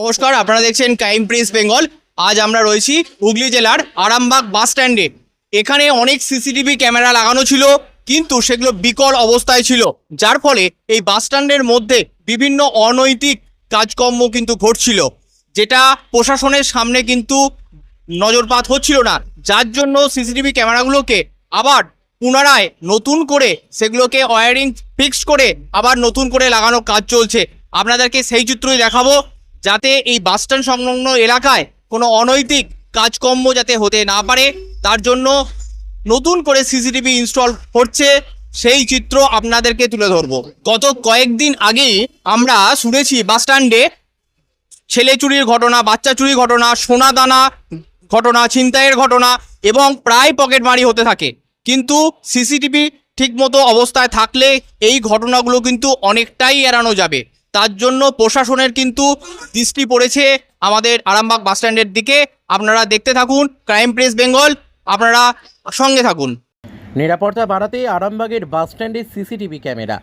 নমস্কার, আপনারা দেখছেন ক্রাইম প্রিন্স বেঙ্গল আজ আমরা রয়েছি হুগলি জেলার আরামবাগ বাস স্ট্যান্ডে। এখানে অনেক সিসিটিভি ক্যামেরা লাগানো ছিল, কিন্তু সেগুলো বিকল অবস্থায় ছিল। যার ফলে এই বাস স্ট্যান্ডের মধ্যে বিভিন্ন অনৈতিক কাজকর্ম কিন্তু ঘটছিল, যেটা প্রশাসনের সামনে কিন্তু নজরপাত হচ্ছিল না। যার জন্য সিসিটিভি ক্যামেরাগুলোকে আবার পুনরায় নতুন করে সেগুলোকে ওয়ারিং ফিক্সড করে আবার নতুন করে লাগানোর কাজ চলছে। আপনাদেরকে সেই চিত্রই দেখাবো। যাতে এই বাস স্ট্যান্ড সংলগ্ন এলাকায় কোনো অনৈতিক কাজকর্ম যাতে হতে না পারে, তার জন্য নতুন করে সিসিটিভি ইনস্টল হচ্ছে, সেই চিত্র আপনাদেরকে তুলে ধরবো। গত কয়েকদিন আগেই আমরা শুনেছি বাস স্ট্যান্ডে ছেলে চুরির ঘটনা, বাচ্চা চুরির ঘটনা, সোনা দানা ঘটনা, ছিনতাইয়ের ঘটনা এবং প্রায় পকেটমারি হতে থাকে। কিন্তু সিসিটিভি ঠিকমতো অবস্থায় থাকলে এই ঘটনাগুলো কিন্তু অনেকটাই এড়ানো যাবে। তার জন্য প্রশাসনের কিন্তু দৃষ্টি পড়েছে আমাদের আরামবাগ বাসস্ট্যান্ডের দিকে। আপনারা দেখতে থাকুন, ক্রাইম প্রেস বেঙ্গল, আপনারা সঙ্গে থাকুন। নিরাপত্তা বাড়াতে আরামবাগের বাস স্ট্যান্ডে সিসিটিভি ক্যামেরা।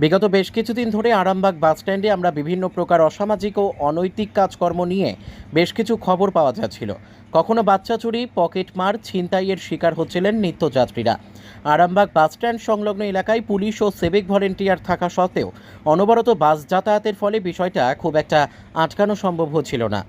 বিগত বেশ কিছুদিন ধরে আরামবাগ বাস স্ট্যান্ডে আমরা বিভিন্ন প্রকার অসামাজিক ও অনৈতিক কাজকর্ম নিয়ে বেশ কিছু খবর পাওয়া যাচ্ছিল। কখনো বাচ্চা চুরি পকেটমার ছিনতাইয়ের শিকার হচ্ছিলেন নিত্যযাত্রীরা। আরামবাগ বাস স্ট্যান্ড সংলগ্ন এলাকায় পুলিশ ও সিভিক ভলেন্টিয়ার থাকা সত্ত্বেও অনবরত বাস যাতায়াতের ফলে বিষয়টা খুব একটা আটকানো সম্ভব হচ্ছিল না।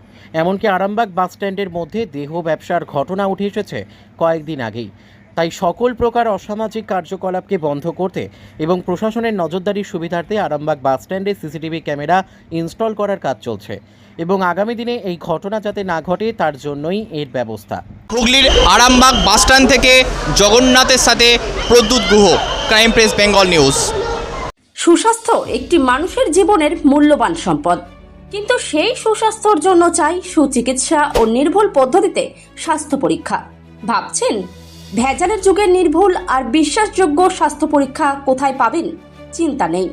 এমনকি আরামবাগ বাস স্ট্যান্ডের মধ্যে দেহ ব্যবসার ঘটনা উঠে এসেছে কয়েকদিন আগেই। তাই সকল প্রকার অসামাজিক কার্যকলাপকে বন্ধ করতে এবং প্রশাসনের নজরদারির সুবিধার্থে আরামবাগ বাস স্ট্যান্ডে সিসিটিভি ক্যামেরা ইনস্টল করার কাজ চলছে এবং আগামী দিনে এই ঘটনা যাতে না ঘটে তার জন্যই এর ব্যবস্থা। হুগলির আরামবাগ বাস স্ট্যান্ড থেকে জগন্নাথের সাথে Pradyut Guha crime press Bengal news. সুস্বাস্থ্য একটি মানুষের জীবনের মূল্যবান সম্পদ। কিন্তু সেই সুস্বাস্থ্যর জন্য চাই সুচিকিৎসা ও নির্ভুল পদ্ধতিতে স্বাস্থ্য পরীক্ষা। ভাবছেন ভেজালের যুগে নির্ভুল আর বিশ্বাসযোগ্য স্বাস্থ্য পরীক্ষা কোথায় পাবেন? চিন্তা নেই।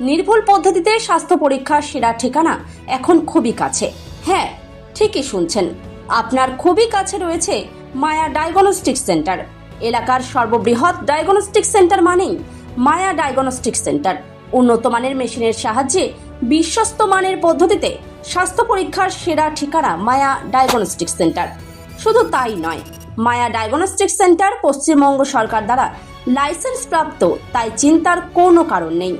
নির্ভুল পদ্ধতিতে স্বাস্থ্য পরীক্ষার সেরা ঠিকানা এখন খুবই কাছে। হ্যাঁ ঠিকই শুনছেন। আপনার খুবই কাছে রয়েছে মায়া ডায়াগনস্টিক সেন্টার। এলাকার সর্ববৃহৎ ডায়াগনস্টিক সেন্টার মানেই মায়া ডায়াগনস্টিক সেন্টার। উন্নত মানের মেশিনের সাহায্যে বিশ্বস্ত মানের পদ্ধতিতে স্বাস্থ্য পরীক্ষার সেরা ঠিকানা মায়া ডায়াগনস্টিক সেন্টার। শুধু তাই নয় মায়া ডায়াগনস্টিক সেন্টার পশ্চিমবঙ্গ সরকার দ্বারা লাইসেন্স প্রাপ্ত তাই চিন্তার কোনো কারণ নেই।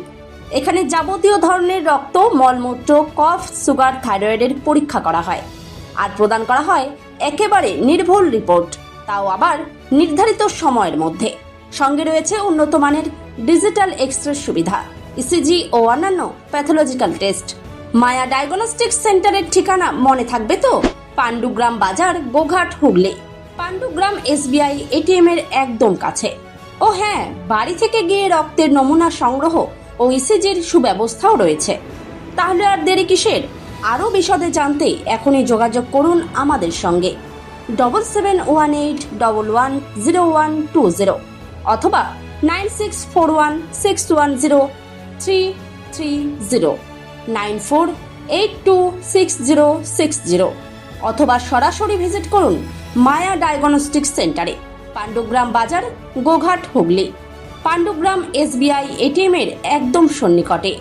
এখানে যাবতীয় ধরনের রক্ত, মলমূত্র, কফ, সুগার, থাইরয়েডের পরীক্ষা করা হয়। আর প্রদান করা হয় একেবারে নির্ভুল রিপোর্ট, তাও আবার নির্ধারিত সময়ের মধ্যে। সঙ্গে রয়েছে উন্নত মানের ডিজিটাল এক্স রে সুবিধা, ইসিজি ও অন্যান্য প্যাথোলজিক্যাল টেস্ট। মায়া ডায়াগনস্টিক সেন্টারের ঠিকানা মনে থাকবে তো? পাণ্ডুগ্রাম বাজার, গোঘাট, হুগলি। পাণ্ডুগ্রাম এসবিআই এটিএম এর একদম কাছে। ও হ্যাঁ বাড়ি থেকে গিয়ে রক্তের নমুনা সংগ্রহ ও ইসিজির সুব্যবস্থাও রয়েছে। তাহলে আর দেরি কিসের? আরও বিশদে জানতে এখনই যোগাযোগ করুন আমাদের সঙ্গে। Double seven one eight double one zero one two zero অথবা nine six four one six one zero three three zero nine four eight two six zero six zero অথবা সরাসরি ভিজিট করুন মায়া ডায়াগনস্টিক সেন্টারে পাণ্ডুগ্রাম বাজার গোঘাট হুগলি। পাণ্ডুগ্রাম এসবিআই এটিএম এর একদম সন্নিকটে।